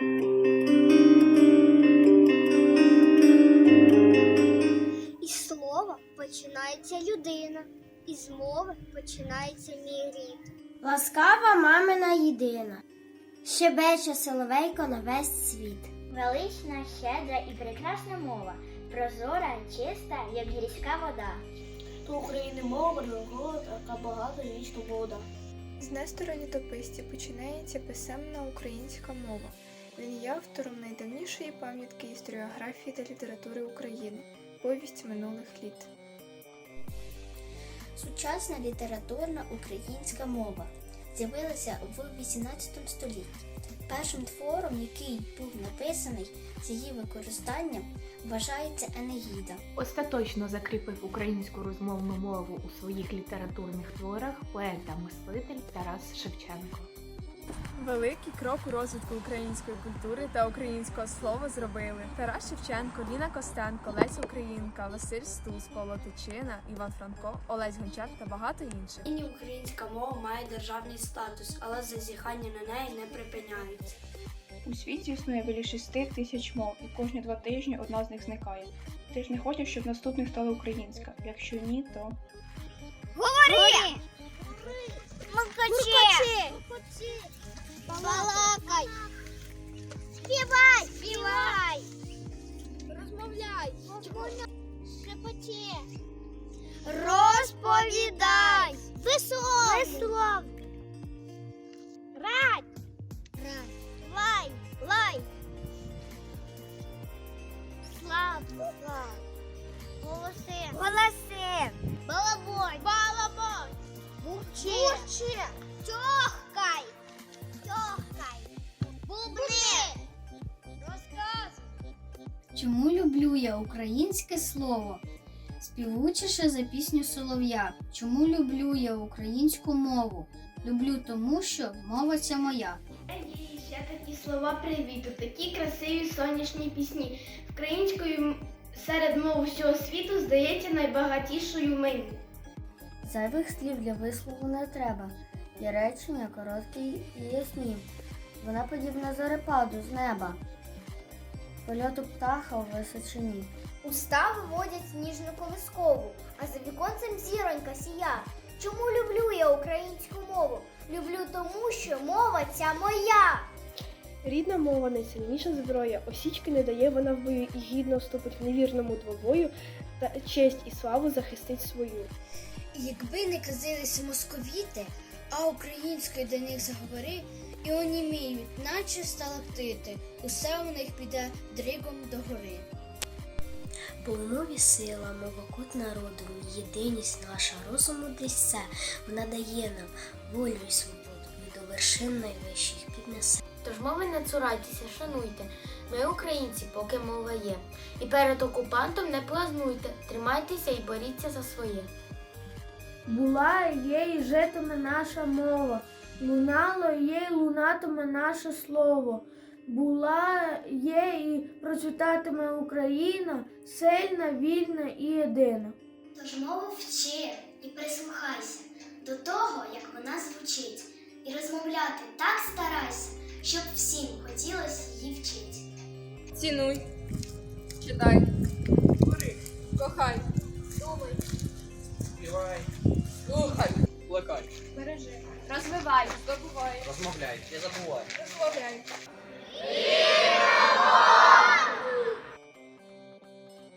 Із слова починається людина, із мови починається мій рід. Ласкава мамина єдина, щебече соловейко на весь світ. Велична, щедра і прекрасна мова, прозора, чиста, як гірська вода. То України мова другого така багата річка вода. З Нестора літописця починається писемна українська мова. Він є автором найдавнішої пам'ятки історіографії та літератури України повість минулих літ. Сучасна літературна українська мова з'явилася в 18 столітті. Першим твором, який був написаний з її використанням, вважається Енеїда. Остаточно закріпив українську розмовну мову у своїх літературних творах поет та мислитель Тарас Шевченко. Великий крок у розвитку української культури та українського слова зробили Тарас Шевченко, Ліна Костенко, Лесь Українка, Василь Стус, Павло Тичина, Іван Франко, Олесь Гончар та багато інших. Нині українська мова має державний статус, але зазіхання на неї не припиняється. У світі існує біля шести тисяч мов, і кожні два тижні одна з них зникає. Ти ж не хочеш, щоб наступних стала українська. Якщо ні, то Говори! Слав! Голоси! Голоси! Балабонь! Балабонь! Бурчи! Бурчи! Тьохкай! Тьохкай! Бубни! Розказуй! Чому люблю я українське слово? Співучіше за пісню солов'я. Чому люблю я українську мову? Люблю тому, що мова ця моя. Ще такі слова привіту, такі красиві сонячні пісні. Українською серед мов всього світу здається найбагатішою мені. Зайвих слів для вислову не треба. Є речення короткі і ясні. Вона подібна зорепаду з неба. Польоту птаха у височині. Уста виводять ніжну колискову, а за віконцем зіронька сія. Чому люблю я українську мову? Люблю тому, що мова ця моя. Рідна мова найсильніша зброя. Осічки не дає вона в бою і гідно вступить в невірному двобою та честь і славу захистить свою. Якби не казилися московіти, а українською до них заговори, і оніміють, наче сталактити, усе у них піде дригом догори. Бо в мові сила, мова кут народу, єдиність наша, розуму десь все, вона дає нам волю і свободу, і до вершин найвищих піднесе. Тож мови не цурайтеся, шануйте. Ми українці, поки мова є. І перед окупантом не плазнуйте, тримайтеся і боріться за своє. Була є і житиме наша мова, лунало є і лунатиме наше слово. Була є і процвітатиме Україна, сильна, вільна і єдина. Тож мову вчи і прислухайся до того, як вона звучить, і розмовляти так старайся, щоб всім хотілося її вчити. Цінуй, читай, розвивай, здобувай, розмовляй, Я забуваю. висловляй.